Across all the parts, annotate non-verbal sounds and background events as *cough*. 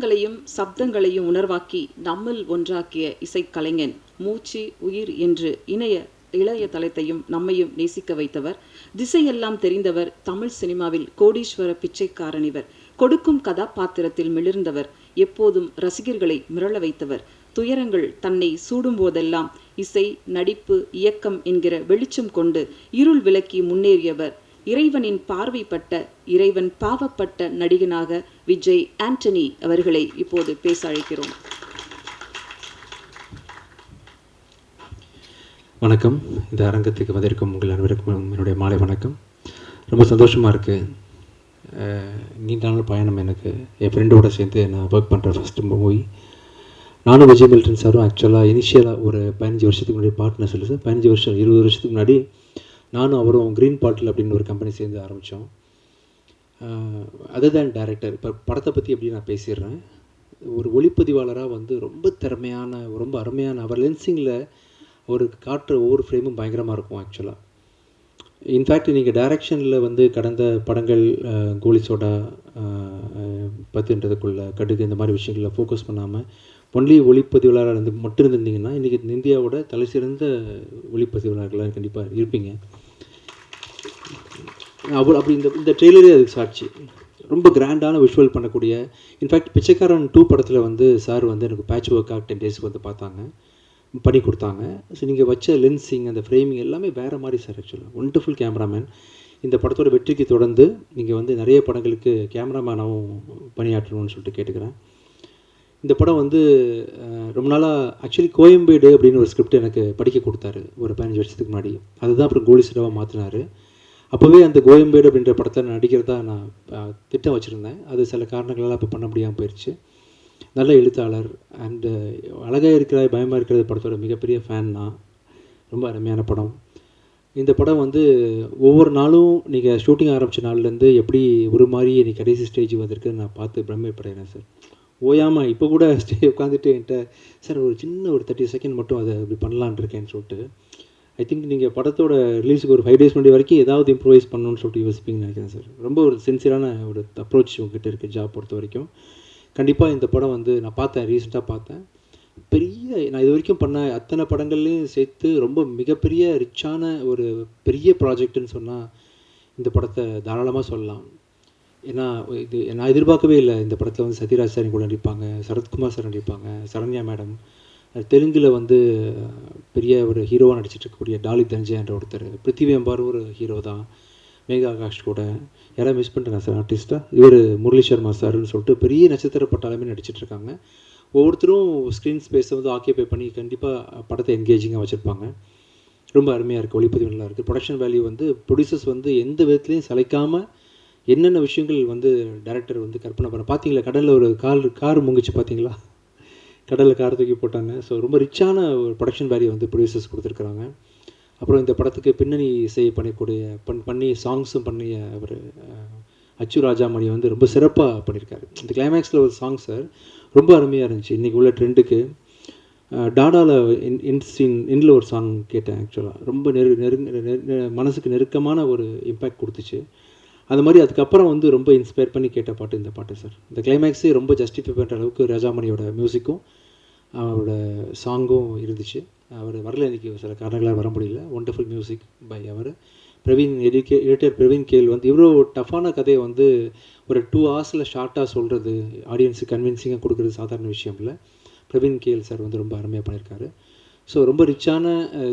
சத்தங்களையும் சப்தங்களையும் உணர்வாக்கி நம்மில் ஒன்றாக்கிய இசைக்கலைஞன் மூச்சு உயிர் என்று இணைய இளைய தளத்தையும் நம்மையும் நேசிக்க வைத்தவர் திசையெல்லாம் தெரிந்தவர் தமிழ் சினிமாவில் கோடீஸ்வர பிச்சைக்காரன் இவர் கொடுக்கும் கதாபாத்திரத்தில் மிளிர்ந்தவர் எப்போதும் ரசிகர்களை மிரள வைத்தவர் துயரங்கள் தன்னை சூடும் போதெல்லாம் இசை நடிப்பு இயக்கம் என்கிற வெளிச்சம் கொண்டு இருள் விலக்கி முன்னேறியவர் இறைவனின் பார்வைப்பட்ட இறைவன் பாவப்பட்ட நடிகனாக விஜய் ஆண்டனி அவர்களை இப்போது பேச அழைக்கிறோம். வணக்கம். இந்த அரங்கத்துக்கு வந்திருக்கும் உங்கள் அனைவருக்கும் என்னுடைய மாலை வணக்கம். ரொம்ப சந்தோஷமாக இருக்குது நீண்ட நாள் பயணம் எனக்கு என் ஃப்ரெண்டோட சேர்ந்து நான் ஒர்க் பண்ணுற ஃபஸ்ட்டு மூவி நானும் விஜய் மில்டன் சாரும் ஆக்சுவலாக இனிஷியலாக ஒரு பதினஞ்சு வருஷத்துக்கு முன்னாடி பார்ட்னர் சொல்லி சார் பதினஞ்சு வருஷம் இருபது வருஷத்துக்கு முன்னாடி நானும் அவரும் க்ரீன் பாட்டில் அப்படின்னு ஒரு கம்பெனி சேர்ந்து ஆரம்பித்தோம் அதர் தேன் டேரக்டர் இப்போ படத்தை பற்றி எப்படி நான் பேசிடுறேன்? ஒரு ஒளிப்பதிவாளராக வந்து ரொம்ப திறமையான ரொம்ப அருமையான அவர் லென்சிங்கில் ஒரு காட்டுற ஒவ்வொரு ஃப்ரேமும் பயங்கரமாக இருக்கும் ஆக்சுவலாக இன்ஃபேக்ட் நீங்கள் டைரக்ஷனில் வந்து கடந்த படங்கள் கோலி சோடா பத்துன்றதுக்குள்ள கடுகு இந்த மாதிரி விஷயங்களில் ஃபோக்கஸ் பண்ணாமல் ஒன்லி ஒளிப்பதிவாளராக இருந்து மட்டும் இருந்திருந்தீங்கன்னா இன்றைக்கி இந்தியாவோட தலை சிறந்த ஒளிப்பதிவாளர்களாக கண்டிப்பாக இருப்பீங்க. அவ்வளோ அப்படி இந்த இந்த ட்ரெய்லரே அதுக்கு சாட்சி. ரொம்ப கிராண்டான விஷுவல் பண்ணக்கூடிய இன்ஃபேக்ட் பிச்சைக்காரன் டூ படத்தில் வந்து சார் வந்து எனக்கு பேட்ச் ஒர்க்காக டென் டேஸ்க்கு வந்து பார்த்தாங்க. பண்ணி கொடுத்தாங்க. ஸோ நீங்கள் வச்ச லென்சிங் அந்த ஃப்ரேமிங் எல்லாமே வேறு மாதிரி சார் ஆக்சுவலாக ஒண்டர்ஃபுல் கேமராமேன் இந்த படத்தோட வெற்றிக்கு தொடர்ந்து நீங்கள் வந்து நிறைய படங்களுக்கு கேமராமேனாகவும் பணியாற்றணும்னு சொல்லிட்டு கேட்டுக்கிறேன். இந்த படம் வந்து ரொம்ப நாளாக ஆக்சுவலி கோயம்பேடு அப்படின்னு ஒரு ஸ்கிரிப்ட் எனக்கு படிக்க கொடுத்தாரு. ஒரு பதினஞ்சு வருஷத்துக்கு முன்னாடி. அதுதான் அப்புறம் கோலி சிடாவாக மாற்றினார் அப்போவே அந்த கோயம்பேடு அப்படின்ற படத்தில் நடிக்கிறதா நான் திட்டம் வச்சுருந்தேன். அது சில காரணங்களால் அப்போ பண்ண முடியாமல் போயிடுச்சு நல்ல எழுத்தாளர் அண்டு அழகாக இருக்கிற பயமாக இருக்கிற படத்தோட மிகப்பெரிய ஃபேன் நான். ரொம்ப அருமையான படம். இந்த படம் வந்து ஒவ்வொரு நாளும் நீங்கள் ஷூட்டிங் ஆரம்பித்த நாள்லேருந்து எப்படி ஒரு மாதிரி நீ கடைசி ஸ்டேஜ் வந்திருக்குன்னு நான் பார்த்து பிரமிப்படைகிறேன் சார் ஓயாமல் இப்போ கூட ஸ்டே உட்காந்துட்டு என்கிட்ட சார் ஒரு சின்ன ஒரு தேர்ட்டி செகண்ட் மட்டும் அதை இப்படி பண்ணலான்னு இருக்கேன்னு சொல்லிட்டு ஐ திங்க் நீங்கள் படத்தோட ரிலீஸுக்கு ஒரு ஃபைவ் டேஸ் முன்னாடி வரைக்கும் ஏதாவது இம்ப்ரூவைஸ் பண்ணணும்னு சொல்லிட்டு யோசிப்பீங்கன்னு நினைக்கிறேன் சார் ரொம்ப ஒரு சின்சியரான ஒரு அப்ரோச் உங்ககிட்ட இருக்குது ஜாப் பொறுத்த வரைக்கும். கண்டிப்பாக இந்த படம் வந்து நான் பார்த்தேன் ரீசெண்டாக பார்த்தேன். பெரிய நான் இது வரைக்கும் பண்ண அத்தனை படங்கள்லையும் சேர்த்து ரொம்ப மிகப்பெரிய ரிச்சான ஒரு பெரிய ப்ராஜெக்ட்னு சொன்னால் இந்த படத்தை தாராளமாக சொல்லலாம். ஏன்னா இது நான் எதிர்பார்க்கவே இல்லை இந்த படத்தில் வந்து சத்யராஜ் சார் கூட நடிப்பாங்க சரத்குமார் சார் நடிப்பாங்க சரண்யா மேடம் தெலுங்கில் வந்து பெரிய ஒரு ஹீரோவாக நடிச்சிட்டு இருக்கக்கூடிய டாலி தஞ்சய் என்ற ஒருத்தர். பிருத்திவி அம்பார் ஒரு ஹீரோ தான். மேகா ஆகாஷ் கூட. யாராவது மிஸ் பண்ணிட்டேன் சார் ஆர்டிஸ்ட்டாக இவர் முரளி சர்மா சார்னு சொல்லிட்டு பெரிய நட்சத்திர பட்டாலுமே நடிச்சிட்டு இருக்காங்க ஒவ்வொருத்தரும் ஸ்க்ரீன் ஸ்பேஸை வந்து ஆக்கியபை பண்ணி கண்டிப்பாக படத்தை என்கேஜிங்காக வச்சுருப்பாங்க. ரொம்ப அருமையாக இருக்குது ஒளிப்பதிவு நல்லா இருக்குது ப்ரொடக்ஷன் வேல்யூ வந்து ப்ரொடியூசர்ஸ் வந்து எந்த விதத்துலையும் சளைக்காமல் என்னென்ன விஷயங்கள் வந்து டேரக்டர் வந்து கற்பனை பண்ண பார்த்தீங்களா கடலில் ஒரு கார் கார் முங்கிச்சு பார்த்தீங்களா கடலில் கார தூக்கி போட்டாங்க. ஸோ ரொம்ப ரிச்சான ஒரு ப்ரொடக்ஷன் வேல்யூ வந்து ப்ரொடியூசர்ஸ் கொடுத்துருக்குறாங்க. அப்புறம் இந்த படத்துக்கு பின்னணி இசை பண்ணக்கூடிய பண் பண்ணி சாங்ஸும் பண்ணிய அவர் அச்சு ராஜாமணி வந்து ரொம்ப சிறப்பாக பண்ணியிருக்காரு. இந்த கிளைமேக்ஸில் ஒரு சாங் சார் ரொம்ப அருமையாக இருந்துச்சு. இன்றைக்கி உள்ள ட்ரெண்டுக்கு டாடாவில் இன் இன் சீன் இன்ல ஒரு சாங் கேட்டேன் ஆக்சுவலாக ரொம்ப நெரு நெரு- நெரு- மனசுக்கு நெருக்கமான ஒரு இம்பேக்ட் கொடுத்துச்சு. அது மாதிரி அதுக்கப்புறம் வந்து ரொம்ப இன்ஸ்பயர் பண்ணி கேட்ட பாட்டு இந்த பாட்டு சார் இந்த கிளைமேக்ஸே ரொம்ப ஜஸ்டிஃபை பண்ணுற அளவுக்கு ராஜாமணியோட மியூசிக்கும் அவரோட சாங்கும் இருந்துச்சு. அவர் வரல இன்னைக்கு. சில காரணங்களால் வர முடியல. ஒண்டர்ஃபுல் மியூசிக் பை அவர். பிரவீன் எடிக்கே எடிட்டர் பிரவீன் கேல் வந்து இவ்வளோ டஃப்பான கதையை வந்து ஒரு டூ ஹவர்ஸில் ஷார்ட்டாக சொல்கிறது ஆடியன்ஸுக்கு கன்வின்சிங்காக கொடுக்குறது சாதாரண விஷயம் இல்லை. பிரவீன் கேல் சார் வந்து ரொம்ப அருமையாக பண்ணியிருக்காரு ஸோ ரொம்ப ரிச்சான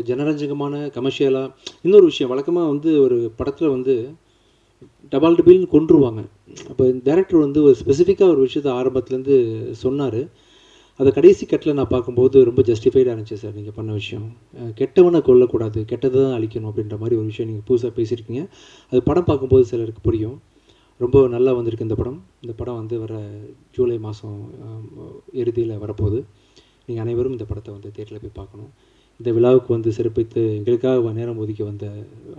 ஜனரஞ்சகமான கமர்ஷியலாக இன்னொரு விஷயம் வழக்கமாக வந்து ஒரு படத்தில் வந்து டபால் டபிள்னு கொண்டுருவாங்க அப்போ டேரக்டர் வந்து ஒரு ஸ்பெசிஃபிக்காக ஒரு விஷயத்தை ஆரம்பத்துலேருந்து சொன்னார். அதை கடைசி கட்டில் நான் பார்க்கும்போது ரொம்ப ஜஸ்டிஃபைடாக இருந்துச்சு சார் நீங்கள் பண்ண விஷயம். கெட்டவனை கொல்லக்கூடாது கெட்டதை தான் அழிக்கணும் அப்படின்ற மாதிரி ஒரு விஷயம் நீங்கள் புதுசாக பேசியிருக்கீங்க. அது படம் பார்க்கும்போது சிலருக்கு புரியும். ரொம்ப நல்லா வந்திருக்கு இந்த படம். இந்த படம் வந்து வர ஜூலை மாதம் இறுதியில் வரப்போகுது. நீங்கள் அனைவரும் இந்த படத்தை வந்து தேட்டரில் போய் பார்க்கணும். இந்த விழாவுக்கு வந்து சிறப்பித்து எங்களுக்காக நேரம் ஒதுக்கி வந்த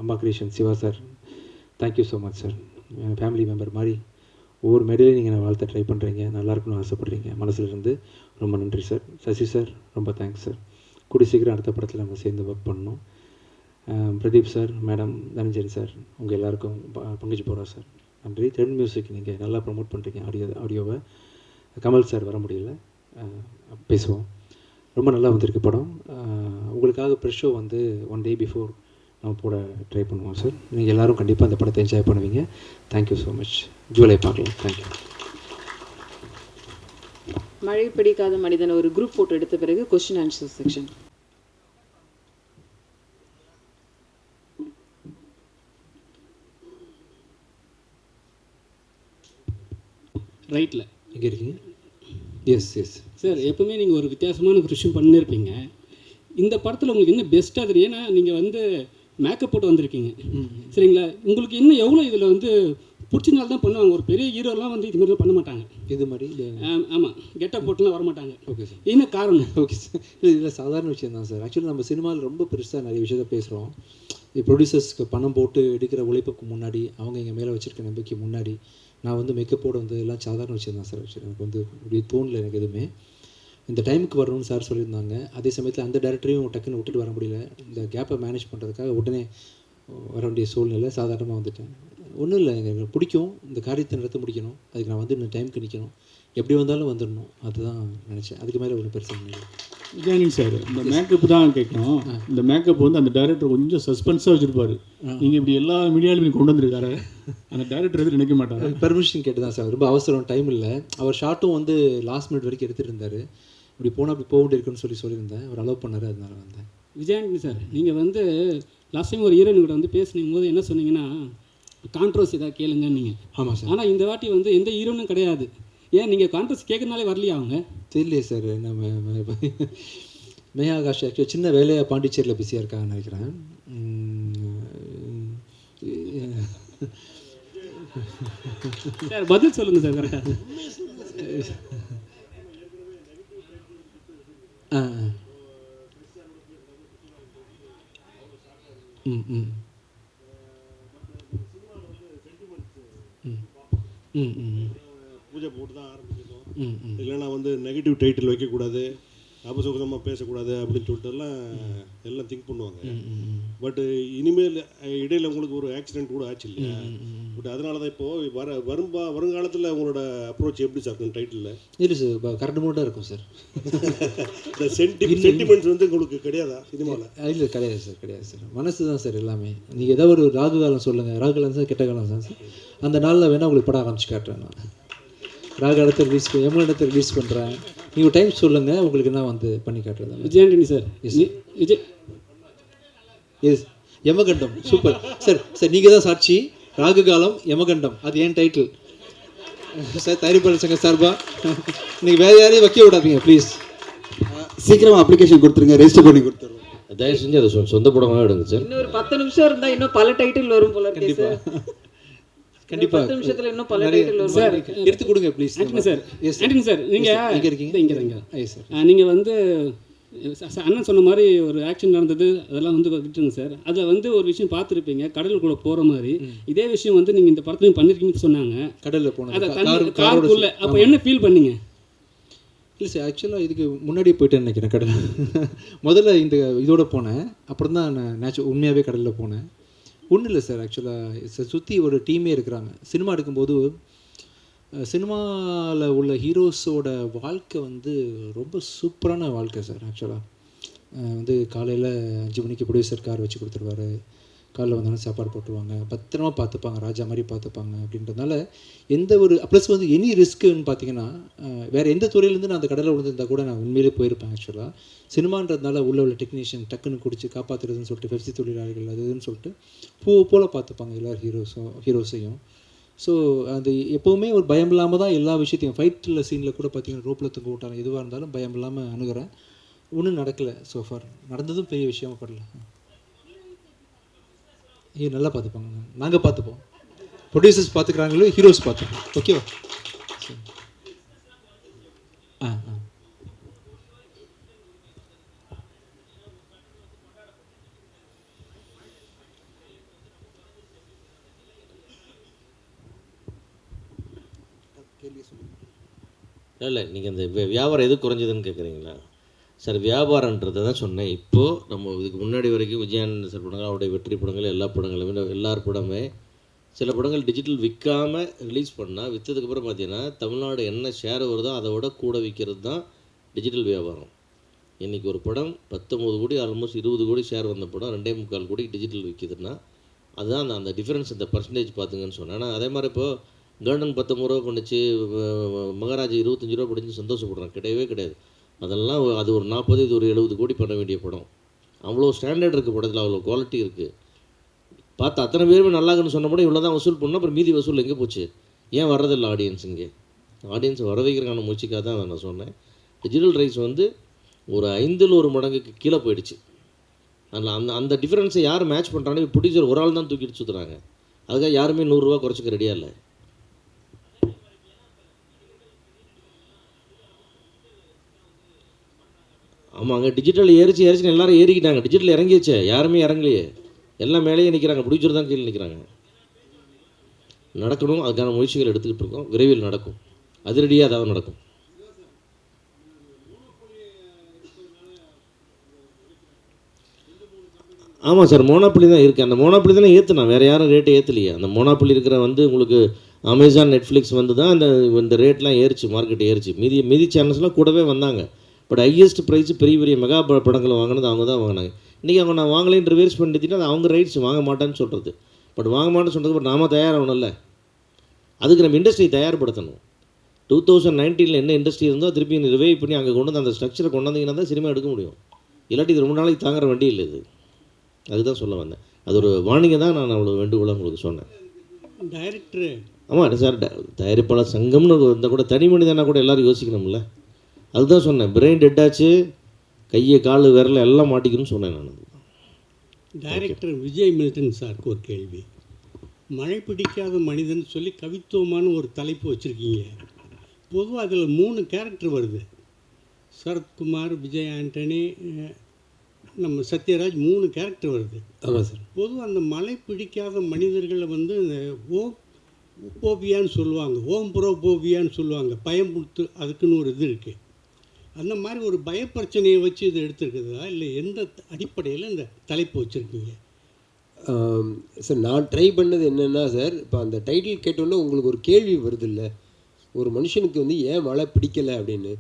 Amma creation Siva sir thank you so much sir family member மாதிரி ஒவ்வொரு மேடையிலையும் நீங்கள் நான் வாழ்த்த ட்ரை பண்ணுறீங்க நல்லா இருக்கணும்னு ஆசைப்பட்றீங்க. மனசுலேருந்து ரொம்ப நன்றி சார் சசி சார் ரொம்ப தேங்க்ஸ் சார் கூடி சீக்கிரம் அடுத்த படத்தில் நம்ம சேர்ந்து ஒர்க் பண்ணணும். Pradeep sir madam Dhananjan sir உங்கள் எல்லாருக்கும் ப- பங்குச்சு போகிறோம் சார் நன்றி. த்ரெட் மியூசிக் நீங்கள் நல்லா ப்ரமோட் பண்ணுறீங்க ஆடியோ ஆடியோவை கமல் சார் வர முடியல. பேசுவோம். ரொம்ப நல்லா வந்திருக்கு படம். உங்களுக்காக ப்ரெஷ் ஷோ வந்து ஒன் டே பிஃபோர் நம்ம போட ட்ரை பண்ணுவோம் சார் நீங்கள் எல்லாரும் கண்டிப்பாக அந்த படத்தை என்ஜாய் பண்ணுவீங்க. தேங்க்யூ ஸோ மச் ஜூலை பார்க்கலாம். தேங்க்யூ மழை பிடிக்காத மனிதன் ஒரு குரூப் போட்டோ எடுத்த பிறகு கொஸ்டின் ஆன்சர் செக்ஷன் ரைட்டில் எங்கே இருக்கீங்க? எஸ் எஸ் சார் எப்பவுமே நீங்கள் ஒரு வித்தியாசமான ஒரு விஷயம் பண்ணியிருப்பீங்க இந்த படத்தில் உங்களுக்கு என்ன பெஸ்ட்டாக தெரியும்? ஏன்னா நீங்கள் வந்து மேக்கப் போட்டு வந்திருக்கீங்க. சரிங்களா? உங்களுக்கு இன்னும் எவ்வளோ இதில் வந்து பிடிச்சனால தான் பண்ணுவாங்க. ஒரு பெரிய ஹீரோலாம் வந்து இது மாதிரிலாம் பண்ண மாட்டாங்க. இது மாதிரி ஆமாம் கெட்டப் போட்டுலாம் வர மாட்டாங்க. ஓகே சார் என்ன காரணம்? ஓகே சார் இல்லை இதில் சாதாரண விஷயம் தான் சார் ஆக்சுவலி நம்ம சினிமாவில் ரொம்ப பெருசாக நிறைய விஷயத்த பேசுகிறோம் ப்ரொடியூசர்ஸ்க்கு பணம் போட்டு எடுக்கிற உழைப்புக்கு முன்னாடி அவங்க எங்கள் மேலே வச்சிருக்க நம்பிக்கை முன்னாடி நான் வந்து மேக்கப்போட வந்து எல்லாம் சாதாரண விஷயம் தான் சார் ஆக்சுவலி எனக்கு வந்து இப்படி தோணல எனக்கு எதுவுமே. இந்த டைமுக்கு வரணும்னு சார் சொல்லியிருந்தாங்க. அதே சமயத்தில் அந்த டேரக்டரையும் டக்குன்னு விட்டுட்டு வர முடியல. இந்த கேப்பை மேனேஜ் பண்ணுறதுக்காக உடனே வர வேண்டிய சூழ்நிலை சாதாரணமாக வந்துட்டேன். ஒன்றும் இல்லை எங்களுக்கு பிடிக்கும். இந்த காரியத்தை நடத்த முடிக்கணும். அதுக்கு நான் வந்து இந்த டைமுக்கு நிற்கணும் எப்படி வந்தாலும் வந்துடணும். அதுதான் நினச்சேன். அதுக்கு மேலே ஒன்றும் பெருசாக இல்லை. விஜயானி சார் இந்த மேக்கப் தான் கேட்கணும். இந்த மேக்கப் வந்து அந்த டைரக்டர் கொஞ்சம் சஸ்பென்ஸாக வச்சிருப்பாரு. நீங்க இப்படி எல்லா மீடியாலையும் கொண்டு வந்திருக்காரு. அந்த டைரக்டர் எதுவும் நினைக்க மாட்டாரு. பெர்மிஷன் கேட்டு தான் சார் ரொம்ப அவசரம் டைம் இல்லை. அவர் ஷார்ட்டும் வந்து லாஸ்ட் மினிட் வரைக்கும் எடுத்துகிட்டு இருந்தார். இப்படி போனால் அப்படி போக இருக்குன்னு சொல்லி சொல்லியிருந்தேன். அவர் அலோவ் பண்ணார் அதனால வந்தேன். விஜயானி சார் நீங்கள் வந்து லாஸ்ட் டைம் ஒரு ஹீரோயின் கூட வந்து பேசுனீங்க போது என்ன சொன்னீங்கன்னா கான்ட்ரவர்சி ஏதாவது கேளுங்க நீங்கள் ஆமாம் சார் ஆனால் இந்த வாட்டி வந்து எந்த ஹீரோனும் கிடையாது. ஏன் நீங்கள் கான்ட்ரவர்சி கேட்கறனாலே வரலையா அவங்க? தெரியலையே சார் நம்ம மேயா ஆகாஷ் ஆக்சுவலி சின்ன வேலையாக பாண்டிச்சேரியில் பிஸியாக இருக்காங்கன்னு நினைக்கிறேன். சார் பதில் சொல்லுங்கள் சார் கரெக்டாக ம். பூஜை போட்டு தான் ஆரம்பிக்கணும் இல்லைன்னா வந்து நெகட்டிவ் டைட்டில் வைக்கக்கூடாது. அபசுகமாக பேசக்கூடாது அப்படின்னு சொல்லிட்டு எல்லாம் எல்லாம் திங்க் பண்ணுவாங்க பட் இனிமேல் இடையில உங்களுக்கு ஒரு ஆக்சிடென்ட் கூட ஆச்சு இல்லையா? பட் அதனால தான் இப்போது வர வரும்பா வருங்காலத்தில் உங்களோட அப்ரோச் எப்படி சார் இருக்கும் டைட்டிலில் இல்லை சார் கரெக்ட் மூட்டாக இருக்கும் சார் இந்த சென்டி சென்டிமெண்ட்ஸ் வந்து உங்களுக்கு கிடையாதா சினிமாவில் இல்லை கிடையாது சார் கிடையாது சார் மனசு தான் சார் எல்லாமே. நீங்கள் ஏதாவது ஒரு ராகு காலம் சொல்லுங்கள் ராகு காலம் சார் கெட்ட காலம் தான் சார் அந்த நாளில் வேணால் உங்களுக்கு படம் ஆரம்பிச்சு காட்டுறேன் நான். ராகு இடத்த ரிலீஸ் எம்மன் இடத்த ரிலீஸ் பண்ணுறேன் நீங்கள் டைம் சொல்லுங்கள் உங்களுக்கு நான் வந்து பண்ணி காட்டுறேன். விஜயாண்டனி சார். விஜய். எஸ் யமகண்டம். சூப்பர் சார் சார் நீங்கள் தான் சாட்சி. ராகு காலம் யமகண்டம். அது ஏன் டைட்டில் சார் தயாரிப்பாளர் சங்க சார்பா? நீங்கள் வேறு யாரையும் வைக்க விடாதீங்க ப்ளீஸ் சீக்கிரமா அப்ளிகேஷன் கொடுத்துருங்க ரெஜிஸ்டர் பண்ணி கொடுத்துருவோம். தயவு செஞ்சு அதை சொந்த படமாகவே எடுங்க சார் இன்னும் ஒரு பத்து நிமிஷம் இருந்தா இன்னும் பல டைட்டில் வரும் போல கண்டிப்பாக பத்து நிமிஷத்துல இன்னும் பல சார் எடுத்து கொடுங்க please Antony sir. Yes Antony sir. நீங்கள் எங்கே இருக்கீங்க? இங்கே இங்கே. எஸ் சார் நீங்கள் வந்து அண்ணன் சொன்ன மாதிரி ஒரு ஆக்ஷன் நடந்தது அதெல்லாம் வந்து விட்டுருங்க சார். அதில் வந்து ஒரு விஷயம் பார்த்துருப்பீங்க கடலுக்குள்ளே போகிற மாதிரி. இதே விஷயம் வந்து நீங்கள் இந்த படத்துலையும் பண்ணியிருக்கீங்கன்னு சொன்னாங்க. கடலில் அதை காரோட காருக்குள்ளே. அப்போ என்ன ஃபீல் பண்ணீங்க? இல்லை சார் ஆக்சுவலாக இதுக்கு முன்னாடி போயிட்டேன்னு நினைக்கிறேன் கடல் *laughs* முதல்ல இந்த இதோட போனேன் அப்புறம் தான் நான் நேச்சு உண்மையாகவே கடலில் போனேன். ஒன்றும் இல்லை சார் ஆக்சுவலாக சுற்றி ஒரு டீமே இருக்கிறாங்க. சினிமா எடுக்கும்போது சினிமாவில் உள்ள ஹீரோஸோட வாழ்க்கை வந்து ரொம்ப சூப்பரான வாழ்க்கை சார் ஆக்சுவலாக வந்து காலையில் அஞ்சு மணிக்கு ப்ரொடியூசர் கார் வச்சு கொடுத்துருவாரு. காலைல வந்தாலும் சாப்பாடு போட்டுருவாங்க. பத்திரமா பார்த்துப்பாங்க. ராஜா மாதிரி பார்த்துப்பாங்க அப்படின்றதுனால எந்த ஒரு ப்ளஸ் வந்து எனி ரிஸ்க்குன்னு பார்த்தீங்கன்னா வேறு எந்த துறையிலேருந்து நான் அந்த கடலில் விழுந்திருந்தால் கூட நான் உண்மையிலே போயிருப்பேன் ஆக்சுவலாக சினிமான்றதுனால உள்ள உள்ள டெக்னீஷியன் டக்குன்னு குடிச்சு காப்பாற்றுறதுன்னு சொல்லிட்டு பெப்சி தொழிலாளர்கள் அதுன்னு சொல்லிட்டு பூ போல் பார்த்துப்பாங்க எல்லா ஹீரோஸும் ஹீரோஸையும் ஸோ அது எப்போவுமே ஒரு பயம் இல்லாமல் தான் எல்லா விஷயத்தையும் ஃபைட்டில் சீனில் கூட பார்த்தீங்கன்னா ரோப்பில் தூங்க விட்டாங்க எதுவாக இருந்தாலும் பயம் இல்லாமல் அணுகிறேன். ஒன்றும் நடக்கலை சோஃபார் நடந்ததும் பெரிய விஷயமா படல. ஐயோ நல்லா பார்த்துப்பாங்க. நாங்கள் பார்த்துப்போம். ப்ரொடியூசர்ஸ் பார்த்துக்கிறாங்களோ ஹீரோஸ் பார்த்துப்போம். ஓகேவா ஆ ஆ. இல்லை நீங்கள் இந்த வியாபாரம் எது குறைஞ்சதுன்னு கேட்குறீங்களா சார் வியாபாரன்றதை தான் சொன்னேன். இப்போது நம்ம இதுக்கு முன்னாடி வரைக்கும் விஜயானந்த சார் படங்கள் அவருடைய வெற்றி படங்கள் எல்லா படங்களுமே எல்லார் படமே சில படங்கள் டிஜிட்டல் விற்காம ரிலீஸ் பண்ணால் விற்றதுக்கப்புறம் பார்த்தீங்கன்னா தமிழ்நாடு என்ன ஷேர் வருதோ அதை விட கூட விற்கிறது தான் டிஜிட்டல் வியாபாரம். இன்றைக்கி ஒரு படம் பத்தொம்பது கோடி ஆல்மோஸ்ட் இருபது கோடி ஷேர் வந்த படம் ரெண்டே முக்கால் கோடி டிஜிட்டல் விற்கிதுன்னா அதுதான் அந்த அந்த டிஃப்ரென்ஸ் அந்த பர்சன்டேஜ் பார்த்துங்கன்னு சொன்னேன். ஆனால் அதே மாதிரி இப்போது கார்டன் பத்தொம்பது ரூபா கொண்டுச்சு மகாராஜா இருபத்தஞ்சி ரூபா பிடிச்சி சந்தோஷப்படுறான் கிடையவே கிடையாது. அதெல்லாம் அது ஒரு நாற்பது இது ஒரு எழுபது கோடி பண்ண வேண்டிய படம். அவ்வளோ ஸ்டாண்டர்ட் இருக்குது படத்தில் அவ்வளோ குவாலிட்டி இருக்குது பார்த்து அத்தனை பேருமே நல்லா இருக்குன்னு சொன்ன படம் இவ்வளோ தான் வசூல் பண்ணோம் அப்புறம் மீதி வசூல் எங்கே போச்சு? ஏன் வர்றதில்லை ஆடியன்ஸ் இங்கே? ஆடியன்ஸ் வர வைக்கிறக்கான முயற்சிக்காக தான் நான் சொன்னேன். டிஜிட்டல் ரைஸ் வந்து ஒரு ஐந்தில் ஒரு மடங்குக்கு கீழே போயிடுச்சு. அதில் அந்த அந்த டிஃப்ரென்ஸை யார் மேட்ச் பண்ணுறாங்க ப்ரொடியூசர் ஒரு ஆள் தான் தூக்கிட்டு சுற்றுறாங்க அதுக்காக யாருமே நூறுரூவா குறைச்சிக்க ரெடியாக இல்லை. ஆமாங்க டிஜிட்டல் ஏறிச்சு ஏறிச்சுன்னு எல்லாரும் ஏறிக்கிட்டாங்க. டிஜிட்டல் இறங்கிடுச்சே யாருமே இறங்கலையே. எல்லாம் மேலேயே நிற்கிறாங்க ப்ரொடியூசர் தான் கீழே நிற்கிறாங்க நடக்கணும். அதுக்கான முயற்சிகள் எடுத்துக்கிட்டு இருக்கோம். விரைவில் நடக்கும். அதிரடியாக அதாவது நடக்கும். ஆமாம் சார் மோனாப்புலி தான் இருக்குது அந்த மோனாப்புலி தானே ஏற்றுனா வேறு யாரும் ரேட்டை ஏற்றலையே அந்த மோனாப்புலி இருக்கிற வந்து உங்களுக்கு அமேசான் நெட்ஃப்ளிக்ஸ் வந்து தான் இந்த இந்த ரேட்லாம் ஏறிச்சு. மார்க்கெட் ஏறிச்சு. மீதி மீதி சேனல்ஸ்லாம் கூடவே வந்தாங்க. பட் ஹையஸ்ட் ப்ரைஸ் பெரிய பெரிய மெகா படங்களை வாங்கினது அவங்க தான் வாங்கினாங்க. இன்றைக்கி அவங்க நான் வாங்கலைன்னு ரிவர்ஸ் பண்ணிட்டு அது அவங்க ரைட்ஸ் வாங்க மாட்டேன்னு சொல்கிறது பட் வாங்க மாட்டேன்னு சொல்கிறது பட் நாம தயாராகணும்ல. அதுக்கு நம்ம இண்டஸ்ட்ரி தயார்படுத்தணும். டூ தௌசண்ட் நைன்டீனில் என்ன இண்டஸ்ட்ரி இருந்தோ திருப்பி ரிவைவ் பண்ணி அங்கே கொண்டு வந்து அந்த ஸ்ட்ரக்சரை கொண்டு வந்தீங்கன்னா தான் சினிமா எடுக்க முடியும். இல்லாட்டி இது ரொம்ப நாளைக்கு தாங்குற வண்டி இல்லை இது. அதுதான் சொல்ல வந்தேன். அது ஒரு வார்னிங்கை தான் நான் அவ்வளோ வேண்டுகோளாக உங்களுக்கு சொன்னேன். டைரக்டரு ஆமாம் சார் தயாரிப்பாளர் சங்கம்னு இருந்தால் கூட தனி மனிதனா கூட எல்லாரும் யோசிக்கணும்ல. அதுதான் சொன்னேன். பிரெயின் டெட்டாச்சு கையை கால் விரல எல்லாம் மாட்டிக்கணும்னு சொன்னேன் நான் டைரக்டர் விஜய் மில்டன் சாருக்கு ஒரு கேள்வி. மழை பிடிக்காத மனிதன் சொல்லி கவித்துவமான ஒரு தலைப்பு வச்சுருக்கீங்க. பொதுவாக அதில் மூணு கேரக்டர் வருது. சரத்குமார் விஜய் ஆண்டனி நம்ம சத்யராஜ் மூணு கேரக்டர் வருது. ஆமாம் சார். பொதுவாக அந்த மழை பிடிக்காத மனிதர்களை வந்து இந்த ஓ போபியான்னு சொல்லுவாங்க. ஓம் புரோபோபியான்னு சொல்லுவாங்க. பயம் கொடுத்து அதுக்குன்னு ஒரு இது இருக்குது அந்த மாதிரி ஒரு பயப்பிரச்சனையை வச்சு இது எடுத்துருக்குதா இல்லை எந்த அடிப்படையில் இந்த தலைப்பு வச்சுருக்கீங்க? சார் நான் ட்ரை பண்ணது என்னென்னா சார் இப்போ அந்த டைட்டில் கேட்டோன்னே உங்களுக்கு ஒரு கேள்வி வருது இல்லை ஒரு மனுஷனுக்கு வந்து ஏன் மழை பிடிக்கலை அப்படின்னு?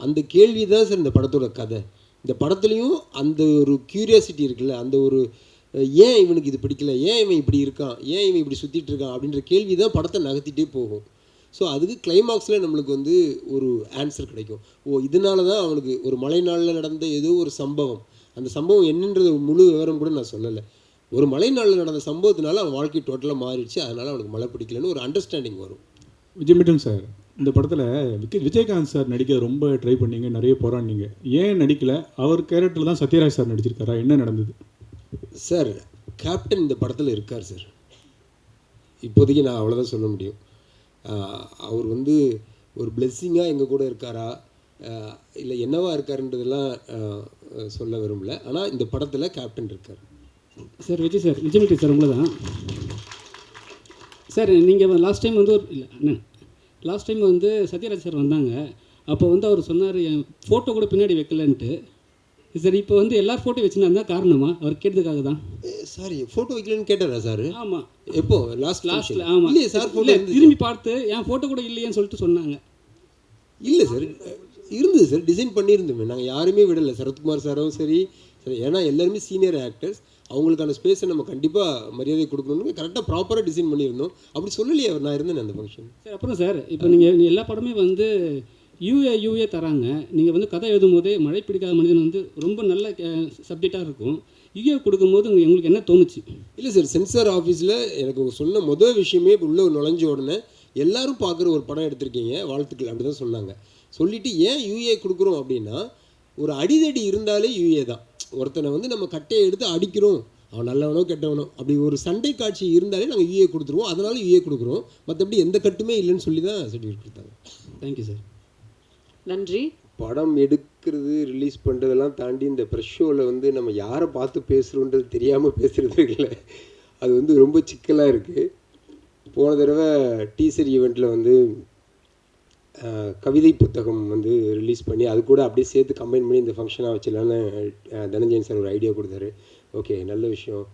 அந்த கேள்வி தான் சார் இந்த படத்தோட கதை. இந்த படத்துலையும் அந்த ஒரு க்யூரியாசிட்டி இருக்குல்ல அந்த ஒரு ஏன் இவனுக்கு இது பிடிக்கல? ஏன் இவன் இப்படி இருக்கான்? ஏன் இவன் இப்படி சுற்றிட்டு இருக்கான்? அப்படின்ற கேள்வி தான் படத்தை நகர்த்திட்டே போகும். ஸோ அதுக்கு கிளைமாக்ஸில் நம்மளுக்கு வந்து ஒரு ஆன்சர் கிடைக்கும். ஓ இதனால தான் அவனுக்கு ஒரு மழை நாளில் நடந்த ஏதோ ஒரு சம்பவம். அந்த சம்பவம் என்னன்றது முழு விவரம் கூட நான் சொல்லலை. ஒரு மழை நாளில் நடந்த சம்பவத்தினால அவன் வாழ்க்கை டோட்டலாக மாறிடுச்சு. அதனால் அவனுக்கு மழை பிடிக்கலன்னு ஒரு அண்டர்ஸ்டாண்டிங் வரும். விஜய் மிட்டன் சார் இந்த படத்தில் விக்கி விஜயகாந்த் சார் நடிக்க ரொம்ப ட்ரை பண்ணீங்க. நிறைய போராடினீங்க. ஏன் நடிக்கல? அவர் கேரக்டரில் தான் சத்யராஜ் சார் நடிச்சிருக்காரா? என்ன நடந்தது? சார் கேப்டன் இந்த படத்தில் இருக்கார் சார் இப்போதைக்கு நான் அவ்வளோதான் சொல்ல முடியும். அவர் வந்து ஒரு பிளெஸ்ஸிங்காக எங்கள் கூட இருக்காரா? இல்லை என்னவா இருக்காருன்றதெல்லாம் சொல்ல விரும்பல. ஆனால் இந்த படத்தில் கேப்டன் இருக்கார். Sir Vijay sir Vijay sir உங்களை தான் சார் நீங்கள் லாஸ்ட் டைம் வந்து ஒரு இல்லை அண்ணன் லாஸ்ட் டைம் வந்து சத்யராஜ் சார் வந்தாங்க. அப்போ வந்து அவர் சொன்னார் என் ஃபோட்டோ கூட பின்னாடி வைக்கலன்ட்டு. சார் இப்போ வந்து எல்லார் ஃபோட்டோ வச்சுருந்தா தான் காரணமா? அவர் கேட்டதுக்காக தான் சாரி ஃபோட்டோ வைக்கலன்னு கேட்டாரா சார்? ஆமாம் எப்போ? லாஸ்ட் லாஸ்ட்டில் ஆமாம் இல்லையே சார் ஃபோட்டோ திரும்பி பார்த்து என் ஃபோட்டோ கூட இல்லையேன்னு சொல்லிட்டு சொன்னாங்க. இல்லை சார் இருந்தது சார் டிசைன் பண்ணியிருந்தோமே. நாங்கள் யாருமே விடலை. சரத்குமார் சாரும் சரி சரி ஏன்னா எல்லாருமே சீனியர் ஆக்டர்ஸ் அவங்களுக்கான ஸ்பேஸை நம்ம கண்டிப்பாக மரியாதை கொடுக்கணும்னு கரெக்டாக ப்ராப்பராக டிசைன் பண்ணியிருந்தோம். அப்படி சொல்லலையே நான் இருந்தேன் அந்த ஃபங்க்ஷன் சார் அப்புறம் சார் இப்போ நீங்கள் எல்லா படமே வந்து யூஏ யூஏ தராங்க. நீங்கள் வந்து கதை எழுதும் போதே மழை பிடிக்காத மனிதன் வந்து ரொம்ப நல்ல சப்ஜெக்டாக இருக்கும். யூஏ கொடுக்கும்போது உங்க- உங்களுக்கு என்ன தோணுச்சு? இல்லை சார் சென்சார் ஆஃபீஸில் எனக்கு சொன்ன முதல் விஷயமே உள்ள நுழைஞ்ச உடனே எல்லாரும் பார்க்குற ஒரு படம் எடுத்திருக்கீங்க. வாழ்த்துக்கள் அப்படி தான் சொன்னாங்க. சொல்லிட்டு ஏன் யூஏ கொடுக்குறோம் அப்படின்னா ஒரு அடிதடி இருந்தாலே யூஏ தான். ஒருத்தனை வந்து நம்ம கட்டையை எடுத்து அடிக்கிறோம். அவன் நல்லவனோ கெட்டவனோ அப்படி ஒரு சண்டை காட்சி இருந்தாலே நாங்கள் யூஏ கொடுத்துருவோம். அதனால யூஏ கொடுக்குறோம். மற்றபடி எந்த கட்டுமே இல்லைன்னு சொல்லி தான் சர்டிஃபிகேட் கொடுத்தாங்க தேங்க்யூ சார் நன்றி. படம் எடுக்கிறது ரிலீஸ் பண்ணுறதெல்லாம் தாண்டி இந்த ப்ரெஷ் ஷோவில் வந்து நம்ம யாரை பார்த்து பேசுகிறோன்றது தெரியாமல் பேசுகிறது இல்லை அது வந்து ரொம்ப சிக்கலாக இருக்குது போன தடவை டீசர் ஈவெண்ட்டில் வந்து கவிதை புத்தகம் வந்து ரிலீஸ் பண்ணி அது கூட அப்படியே சேர்த்து கம்பைன் பண்ணி இந்த ஃபங்க்ஷனாக வச்சிடலான்னு தனஞ்சயன் சார் ஒரு ஐடியா கொடுத்தாரு. ஓகே நல்ல விஷயம்.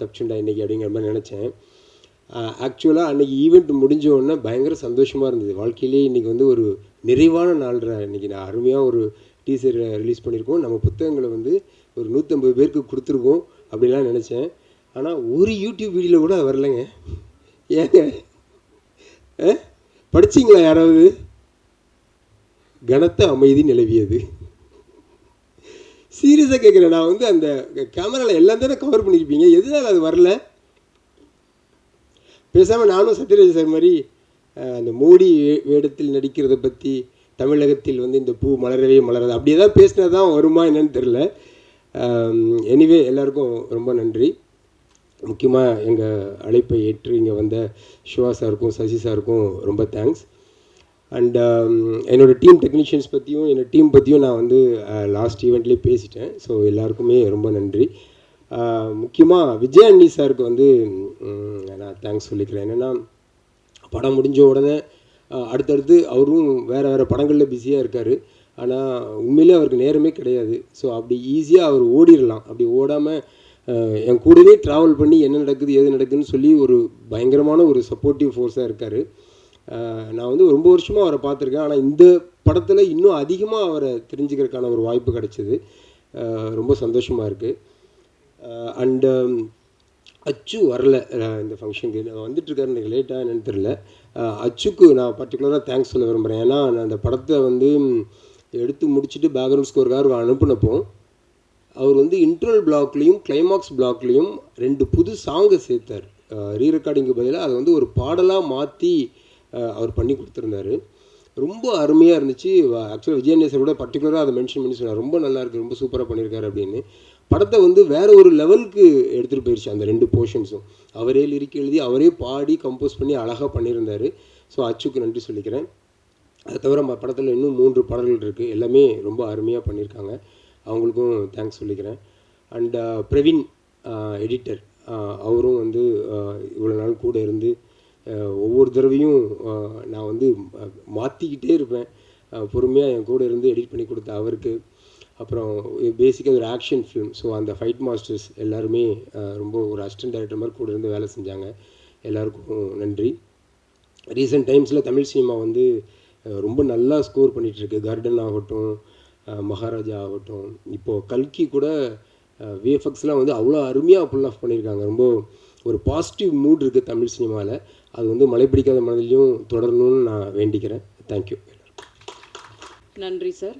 தப்பிச்சுண்டா இன்றைக்கி அப்படிங்கிற மாதிரி நினச்சேன். ஆக்சுவலாக அன்றைக்கி ஈவெண்ட் முடிஞ்ச உடனே பயங்கர சந்தோஷமாக இருந்தது. வாழ்க்கையிலே இன்றைக்கி வந்து ஒரு நிறைவான நாள்ற இன்றைக்கி நான் அருமையாக ஒரு டீசரை ரிலீஸ் பண்ணியிருக்கோம். நம்ம புத்தகங்களை வந்து ஒரு நூற்றம்பது பேருக்கு கொடுத்துருக்கோம் அப்படிலாம் நினச்சேன். ஆனால் ஒரு யூடியூப் வீடியோவில் கூட அது வரலைங்க. ஏங்க? ஆ? யாராவது? கனத்த அமைதி நிலவியது. சீரியஸாக கேட்குறேன் நான் வந்து அந்த கேமராவில் எல்லாம் தானே கவர் பண்ணியிருப்பீங்க. எதனால் அது வரல? பேசாமல் நானும் சத்யராஜ் சார் மாதிரி அந்த மோடி வே- வேடத்தில் நடிக்கிறத பற்றி தமிழகத்தில் வந்து இந்த பூ மலரவே மலராது. அப்படி ஏதாவது பேசினா தான் வருமா என்னன்னு தெரில எனிவே எல்லாருக்கும் ரொம்ப நன்றி. முக்கியமாக எங்கள் அழைப்பை ஏற்று இங்கே வந்த சிவா சாருக்கும் சசி சாருக்கும் ரொம்ப தேங்க்ஸ் அண்ட் என்னோடய டீம் டெக்னீஷியன்ஸ் பற்றியும் என்னோடய டீம் பற்றியும் நான் வந்து லாஸ்ட் ஈவெண்ட்லேயே பேசிட்டேன். ஸோ எல்லாருக்குமே ரொம்ப நன்றி. முக்கியமாக விஜய் அண்ணி சாருக்கு வந்து நான் தேங்க்ஸ் சொல்லிக்கிறேன். என்னென்னா படம் முடிஞ்ச உடனே அடுத்தடுத்து அவரும் வேறு வேறு படங்களில் பிஸியாக இருக்கார். ஆனால் உண்மையிலே அவருக்கு நேரமே கிடையாது. ஸோ அப்படி ஈஸியாக அவர் ஓடிடலாம் அப்படி ஓடாமல் என் கூடவே ட்ராவல் பண்ணி என்ன நடக்குது ஏது நடக்குதுன்னு சொல்லி ஒரு பயங்கரமான ஒரு சப்போர்ட்டிவ் ஃபோர்ஸாக இருக்கார். நான் வந்து ரொம்ப வருஷமாக அவரை பார்த்துருக்கேன். ஆனால் இந்த படத்தில் இன்னும் அதிகமாக அவரை தெரிஞ்சுக்கிறதுக்கான ஒரு வாய்ப்பு கிடைச்சிது. ரொம்ப சந்தோஷமாக இருக்குது அண்டு அச்சு வரல இந்த ஃபங்க்ஷனுக்கு நான் வந்துட்டுருக்காரு எனக்கு லேட்டாக என்னென்னு தெரில அச்சுக்கு நான் பர்டிகுலராக தேங்க்ஸ் சொல்ல விரும்புகிறேன் ஏன்னா நான் அந்த படத்தை வந்து எடுத்து முடிச்சுட்டு பேக்ரவுண்ட் ஸ்கோருக்காக அனுப்பினப்போ அவர் வந்து இன்ட்ரல் பிளாக்லேயும் கிளைமாக்ஸ் பிளாக்லேயும் ரெண்டு புது சாங்கை சேர்த்தார். ரீ ரெக்கார்டிங்க்கு பதிலாக அதை வந்து ஒரு பாடலாக மாற்றி அவர் பண்ணி கொடுத்துருந்தாரு. ரொம்ப அருமையாக இருந்துச்சு. ஆக்சுவலாக விஜயநேசர் கூட பர்டிகுலராக அதை மென்ஷன் பண்ணி சொன்னார். ரொம்ப நல்லாயிருக்கு ரொம்ப சூப்பராக பண்ணியிருக்காரு அப்படின்னு. படத்தை வந்து வேற ஒரு லெவலுக்கு எடுத்துகிட்டு போயிடுச்சு அந்த ரெண்டு போர்ஷன்ஸும் அவரே லிரிக் எழுதி அவரே பாடி கம்போஸ் பண்ணி அழகாக பண்ணியிருந்தார். ஸோ அச்சுக்கு நன்றி சொல்லிக்கிறேன். அதை தவிர நம்ம படத்தில் இன்னும் மூன்று பாடல்கள் இருக்குது எல்லாமே ரொம்ப அருமையாக பண்ணியிருக்காங்க. அவங்களுக்கும் தேங்க்ஸ் சொல்லிக்கிறேன். And uh, Praveen uh, editor uh, அவரும் வந்து இவ்வளோ நாள் கூட இருந்து ஒவ்வொரு தடவையும் நான் வந்து மாற்றிக்கிட்டே இருப்பேன். பொறுமையாக என் கூட இருந்து எடிட் பண்ணி கொடுத்த அவருக்கு. அப்புறம் பேசிக்காக ஒரு ஆக்ஷன் ஃபிலிம் ஸோ அந்த ஃபைட் மாஸ்டர்ஸ் எல்லாருமே ரொம்ப ஒரு அசிஸ்டன்ட் டைரக்டர் மாதிரி கூட இருந்து வேலை செஞ்சாங்க. எல்லாருக்கும் நன்றி. ரீசெண்ட் டைம்ஸில் தமிழ் சினிமா வந்து ரொம்ப நல்லா ஸ்கோர் பண்ணிகிட்ருக்கு கார்டன் ஆகட்டும் மகாராஜா ஆகட்டும். இப்போது கல்கி கூட விஎஃப்எக்ஸ்லாம் வந்து அவ்வளோ அருமையாக புல் ஆஃப் பண்ணியிருக்காங்க ரொம்ப ஒரு பாசிட்டிவ் மூட் இருக்குது தமிழ் சினிமாவில் அது வந்து மலைப்பிடிக்காத மனதிலையும் தொடரணும்னு நான் வேண்டிக்கிறேன். தேங்க்யூ நன்றி சார்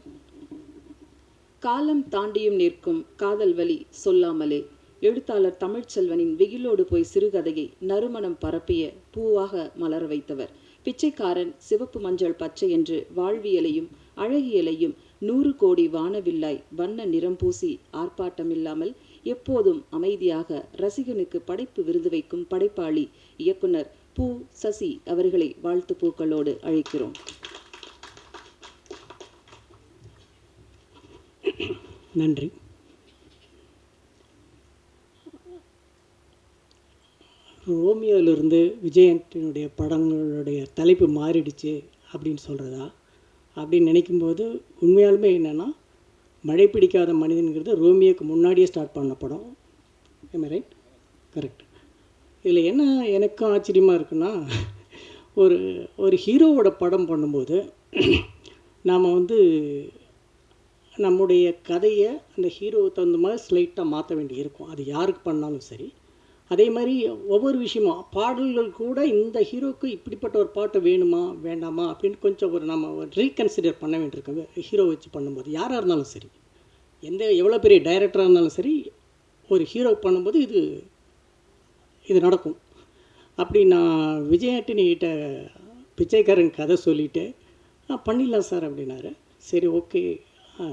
காலம் தாண்டியும் நிற்கும் காதல் வலி சொல்லாமலே. எழுத்தாளர் தமிழ்ச்செல்வனின் வெயிலோடு போய் சிறுகதையை நறுமணம் பரப்பிய பூவாக மலர வைத்தவர். பிச்சைக்காரன் சிவப்பு மஞ்சள் பச்சை என்று வாழ்வியலையும் அழகியலையும் நூறு கோடி வானவில்லாய் வண்ண நிறம் பூசி ஆர்ப்பாட்டமில்லாமல் எப்போதும் அமைதியாக ரசிகனுக்கு படைப்பு விருது வைக்கும் படைப்பாளி இயக்குனர் பூ சசி அவர்களை வாழ்த்து பூக்களோடு அழைக்கிறோம். நன்றி. ரோமியோவிலிருந்து விஜயன்டினுடைய படங்களுடைய தலைப்பு மாறிடுச்சு அப்படின்னு சொல்கிறதா அப்படின்னு நினைக்கும்போது உண்மையாலுமே என்னென்னா மழை பிடிக்காத மனிதன்கிறது ரோமியோக்கு முன்னாடியே ஸ்டார்ட் பண்ண படம். எம் ரைட் கரெக்ட் இதில் என்ன எனக்கும் ஆச்சரியமாக இருக்குன்னா ஒரு ஒரு ஹீரோவோட படம் பண்ணும்போது நாம் வந்து நம்முடைய கதையை அந்த ஹீரோவை தகுந்த மாதிரி ஸ்லைட்டாக மாற்ற வேண்டி இருக்கும் அது யாருக்கு பண்ணாலும் சரி. அதே மாதிரி ஒவ்வொரு விஷயமும் பாடல்கள் கூட இந்த ஹீரோவுக்கு இப்படிப்பட்ட ஒரு பாட்டு வேணுமா வேண்டாமா அப்படின்னு கொஞ்சம் ஒரு நம்ம ரீகன்சிடர் பண்ண வேண்டியிருக்கோம் ஹீரோ வச்சு பண்ணும்போது யாராக இருந்தாலும் சரி. எந்த எவ்வளோ பெரிய டைரக்டராக இருந்தாலும் சரி ஒரு ஹீரோ பண்ணும்போது இது இது நடக்கும். அப்படி நான் விஜயாட்டினிகிட்ட பிச்சைக்காரன் கதை சொல்லிவிட்டு பண்ணிடலாம் சார் அப்படின்னாரு. சரி ஓகே.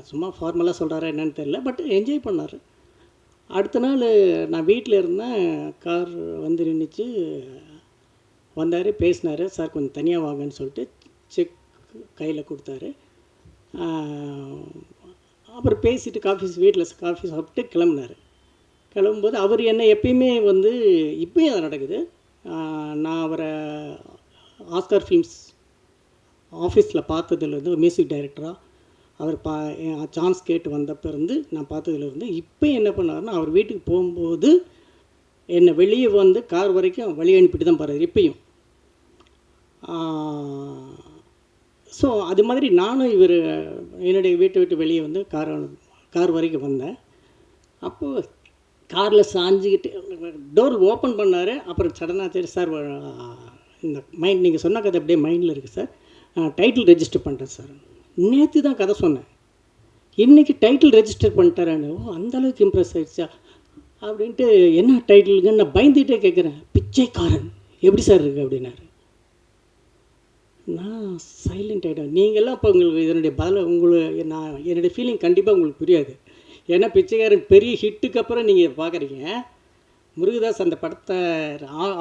சும்மா ஃபார்மலாக சொல்கிறாரா என்னன்னு தெரில பட் என்ஜாய் பண்ணார். அடுத்த நாள் நான் வீட்டில் இருந்தேன் கார் வந்து நின்றுச்சு வந்தார் பேசினார் சார் கொஞ்சம் தனியாக வாங்கன்னு சொல்லிட்டு செக் கையில் கொடுத்தாரு. அப்புறம் பேசிட்டு காஃபி வீட்டில் காஃபி சாப்பிட்டு கிளம்புனார். கிளம்பும்போது அவர் என்ன எப்பயுமே வந்து இப்பயும் அது நடக்குது. நான் அவரை ஆஸ்கார் ஃபிலிம்ஸ் ஆஃபீஸில் பார்த்ததுலேருந்து மியூசிக் டைரக்டராக அவர் பா சான்ஸ் கேட்டு வந்தப்போ இருந்து நான் பார்த்ததுலேருந்து இப்போ என்ன பண்ணாருன்னா அவர் வீட்டுக்கு போகும்போது என்னை வெளியே வந்து கார் வரைக்கும் வழி அனுப்பிட்டு தான் போகிறார் இப்பயும். ஸோ அது மாதிரி நானும் இவர் என்னுடைய வீட்டை விட்டு வெளியே வந்து கார் கார் வரைக்கும் வந்தேன். அப்போது காரில் சாஞ்சிக்கிட்டு டோர் ஓப்பன் பண்ணார் அப்புறம் சடனாக சரி சார் இந்த மைண்ட் நீங்கள் சொன்ன கதை அப்படியே மைண்டில் இருக்குது சார். டைட்டில் ரெஜிஸ்டர் பண்ணுறேன் சார். நேற்று தான் கதை சொன்னேன். இன்றைக்கி டைட்டில் ரெஜிஸ்டர் பண்ணிட்டாரான்னு. ஓ அந்த அளவுக்கு இம்ப்ரெஸ் ஆயிடுச்சா? அப்படின்ட்டு என்ன டைட்டிலுங்க நான் பயந்துகிட்டே கேட்குறேன் பிச்சைக்காரன். எப்படி சார் இருக்குது அப்படின்னாரு. நான் சைலண்ட் ஆகிட்டேன் நீங்கள்லாம் இப்போ உங்களுக்கு இதனுடைய பதில் உங்களுக்கு நான் என்னுடைய ஃபீலிங் கண்டிப்பாக உங்களுக்கு புரியாது. ஏன்னா பிச்சைக்காரன் பெரிய ஹிட்டுக்கு அப்புறம் நீங்கள் பார்க்குறீங்க முருகதாஸ் அந்த படத்தை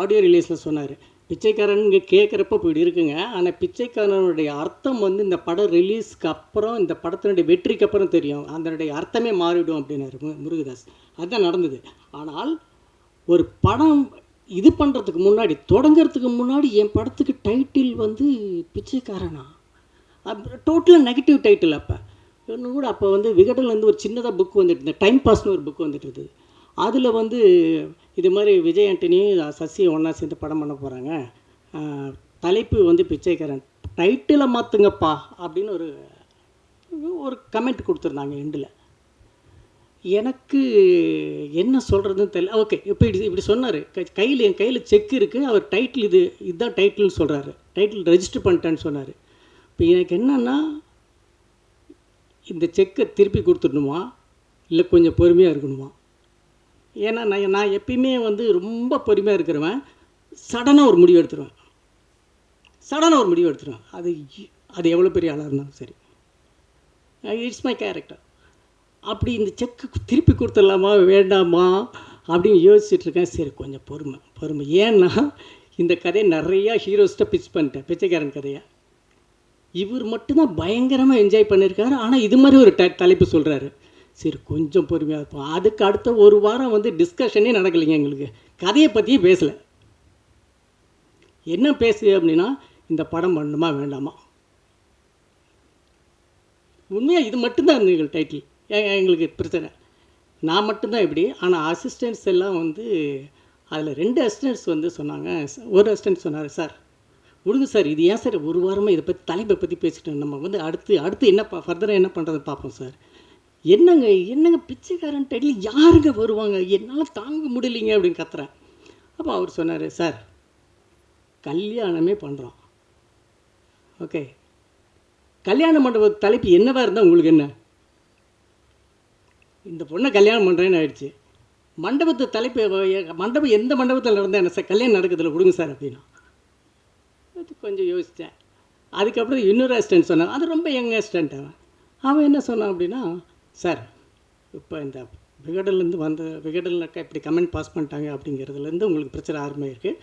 ஆடியோ ரிலீஸில் சொன்னார். பிச்சைக்காரன் இங்கே கேட்குறப்ப இப்படி இருக்குங்க. ஆனால் பிச்சைக்காரனுடைய அர்த்தம் வந்து இந்த படம் ரிலீஸ்க்கு அப்புறம் இந்த படத்தினுடைய வெற்றிக்கு அப்புறம் தெரியும். அதனுடைய அர்த்தமே மாறிவிடும் அப்படின்னு முருகதாஸ். அதுதான் நடந்தது. ஆனால் ஒரு படம் இது பண்ணுறதுக்கு முன்னாடி தொடங்குறதுக்கு முன்னாடி என் படத்துக்கு டைட்டில் வந்து பிச்சைக்காரனா? டோட்டலாக நெகட்டிவ் டைட்டில் அப்போ. இன்னும் கூட அப்போ வந்து விகடன்லேருந்து ஒரு சின்னதாக புக் வந்துட்டு இருந்தது. டைம் பாஸ்னு ஒரு புக் வந்துட்டு இருந்தது. அதில் வந்து இது மாதிரி விஜய் ஆண்டனி சசி ஒன்றா சேர்ந்து படம் பண்ண போகிறாங்க தலைப்பு வந்து பிச்சைக்காரன். டைட்டிலை மாற்றுங்கப்பா அப்படின்னு ஒரு ஒரு கமெண்ட் கொடுத்துருந்தாங்க எண்டில் எனக்கு என்ன சொல்கிறதுன்னு தெரியல. ஓகே இப்போ இப்படி இப்படி சொன்னார். கையில் என் கையில் செக் இருக்குது அவர் டைட்டில் இது இதுதான் டைட்டில்னு சொல்கிறாரு டைட்டில் ரெஜிஸ்டர் பண்ணிட்டேன்னு சொன்னார். இப்போ எனக்கு என்னன்னா இந்த செக்கை திருப்பி கொடுத்துடணுமா? இல்லை கொஞ்சம் பொறுமையாக இருக்கணுமா? ஏன்னா நான் நான் எப்பயுமே வந்து ரொம்ப பொறுமையாக இருக்கிறவன். சடனாக ஒரு முடிவு எடுத்துருவேன். சடனாக ஒரு முடிவு எடுத்துருவேன். அது அது எவ்வளோ பெரிய ஆளாக இருந்தாலும் சரி. இட்ஸ் மை கேரக்டர் அப்படி இந்த செக்கு திருப்பி கொடுத்துடலாமா வேண்டாமா அப்படின்னு யோசிச்சுட்டு இருக்கேன். சரி கொஞ்சம் பொறுமை பொறுமை. ஏன்னா இந்த கதையை நிறையா ஹீரோஸ்ட்டை பிச் பண்ணிட்டேன். பிச்சைக்காரன் கதையை. இவர் மட்டும்தான் பயங்கரமாக என்ஜாய் பண்ணியிருக்காரு. ஆனால் இது மாதிரி ஒரு ட தலைப்பு சொல்கிறாரு சரி கொஞ்சம் பொறுமையாக இருப்போம். அதுக்கு அடுத்த ஒரு வாரம் வந்து டிஸ்கஷனே நடக்கலைங்க எங்களுக்கு. கதையை பற்றியே பேசலை. என்ன பேசு அப்படின்னா இந்த படம் பண்ணணுமா வேண்டாமா? உண்மையாக இது மட்டும்தான் இருந்தது டைட்டில் எங்களுக்கு பிரச்சனை. நான் மட்டும்தான் இப்படி. ஆனால் அசிஸ்டன்ட்ஸ் எல்லாம் வந்து அதில் ரெண்டு அசிஸ்டன்ட்ஸ் வந்து சொன்னாங்க. ஒரு அசிஸ்டன்ட் சொன்னார் சார் விடுங்க சார் இது ஏன் சார் ஒரு வாரமாக இதை பற்றி தலைப்பை பற்றி பேசிட்டோம் நம்ம வந்து அடுத்து அடுத்து என்ன ஃபர்தராக என்ன பண்ணுறது பார்ப்போம் சார். என்னங்க என்னங்க பிச்சைக்காரன் டைட்டில் யாருங்க வருவாங்க? என்னால் தாங்க முடியலைங்க அப்படின்னு கத்துறேன். அப்போ அவர் சொன்னார் சார் கல்யாணமே பண்ணுறோம் ஓகே. கல்யாண மண்டப தலைப்பு என்னவாக இருந்தால் உங்களுக்கு என்ன? இந்த பொண்ணை கல்யாணம் பண்ணுறேன்னு ஆயிடுச்சு. மண்டபத்து தலைப்பு மண்டபம் எந்த மண்டபத்தில் நடந்தால் என்ன சார்? கல்யாணம் நடக்கிறதுல கொடுங்க சார் அப்படின்னா. அது கொஞ்சம் யோசித்தேன் அதுக்கப்புறம் இன்னொரு அசிஸ்டன்ட் சொன்னான். அது ரொம்ப யங் அசிஸ்டன்ட் அவன். அவன் என்ன சொன்னான் அப்படின்னா சார் இப்போ இந்த விகடன்லேருந்து வந்த விகடனில் இப்படி கமெண்ட் பாஸ் பண்ணிட்டாங்க அப்படிங்கிறதுலேருந்து உங்களுக்கு பிரச்சனை ஆரம்பமாயிருக்கு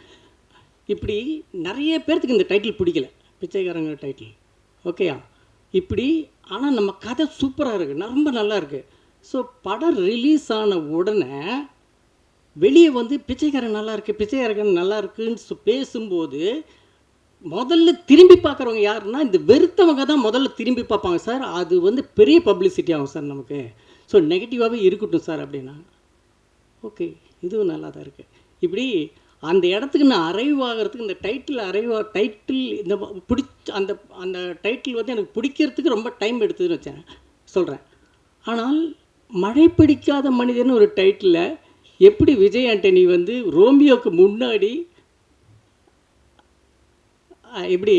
இப்படி நிறைய பேர்த்துக்கு இந்த டைட்டில் பிடிக்கல பிச்சைக்காரங்க டைட்டில். ஓகேயா இப்படி ஆனால் நம்ம கதை சூப்பராக இருக்குது ரொம்ப நல்லா இருக்குது ஸோ படம் ரிலீஸ் ஆன உடனே வெளியே வந்து பிச்சைக்காரன் நல்லா இருக்குது பிச்சைக்காரன் நல்லா இருக்குன்னு பேசும்போது முதல்ல திரும்பி பார்க்குறவங்க யாருன்னா இந்த வெறுத்தவங்க தான் முதல்ல திரும்பி பார்ப்பாங்க சார். அது வந்து பெரிய பப்ளிசிட்டி ஆகும் சார் நமக்கு. ஸோ நெகட்டிவாகவே இருக்கட்டும் சார் அப்படின்னா. ஓகே இதுவும் நல்லா தான் இருக்குது இப்படி அந்த இடத்துக்கு நான் அரைவ் ஆகிறதுக்கு இந்த டைட்டில் அரைவ் டைட்டில் இந்த பிடிச்ச அந்த அந்த டைட்டில் வந்து எனக்கு பிடிக்கிறதுக்கு ரொம்ப டைம் எடுத்ததுன்னு வச்சேன் சொல்கிறேன் ஆனால் மழை பிடிக்காத மனிதன் ஒரு டைட்டிலில் எப்படி விஜய் ஆண்டனி வந்து ரோமியோக்கு முன்னாடி இப்படி எப்படி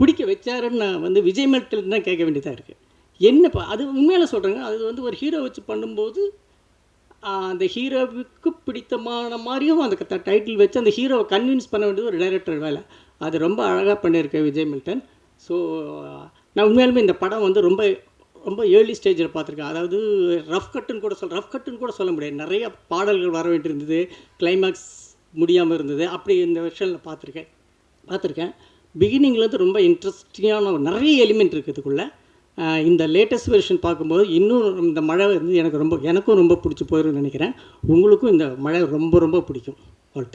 பிடிக்க வச்சாருன்னு நான் வந்து விஜய் மெட்டல் தான் கேட்க வேண்டியதாக இருக்குது என்னப்பா அது உண்மையில் சொல்கிறேங்க அது வந்து ஒரு ஹீரோ வச்சு பண்ணும்போது அந்த ஹீரோவுக்கு பிடித்தமான மாதிரியும் அந்த டைட்டில் வச்சு அந்த ஹீரோவை கன்வின்ஸ் பண்ண வேண்டியது ஒரு டைரக்டர் வேலை. அது ரொம்ப அழகாக பண்ணியிருக்கேன் விஜய் மில்டன் ஸோ நான் உண்மையாலுமே இந்த படம் வந்து ரொம்ப ரொம்ப ஏர்லி ஸ்டேஜில் பார்த்துருக்கேன். அதாவது ரஃப் கட்டுன்னு கூட சொல் ரஃப் கட்டுன்னு கூட சொல்ல முடியாது. நிறைய பாடல்கள் வர வேண்டியிருந்தது. கிளைமேக்ஸ் முடியாமல் இருந்தது. அப்படி இந்த விஷயம் பார்த்துருக்கேன். பார்த்துருக்கேன். பிகினிங்லேருந்து ரொம்ப இன்ட்ரெஸ்டிங்கான நிறைய எலிமெண்ட் இருக்குது இதுக்குள்ளே. இந்த லேட்டஸ்ட் வெர்ஷன் பார்க்கும்போது இன்னும் இந்த மழை வந்து எனக்கு ரொம்ப எனக்கும் ரொம்ப பிடிச்சி போயிடும்னு நினைக்கிறேன். உங்களுக்கும் இந்த மழை ரொம்ப ரொம்ப பிடிக்கும்.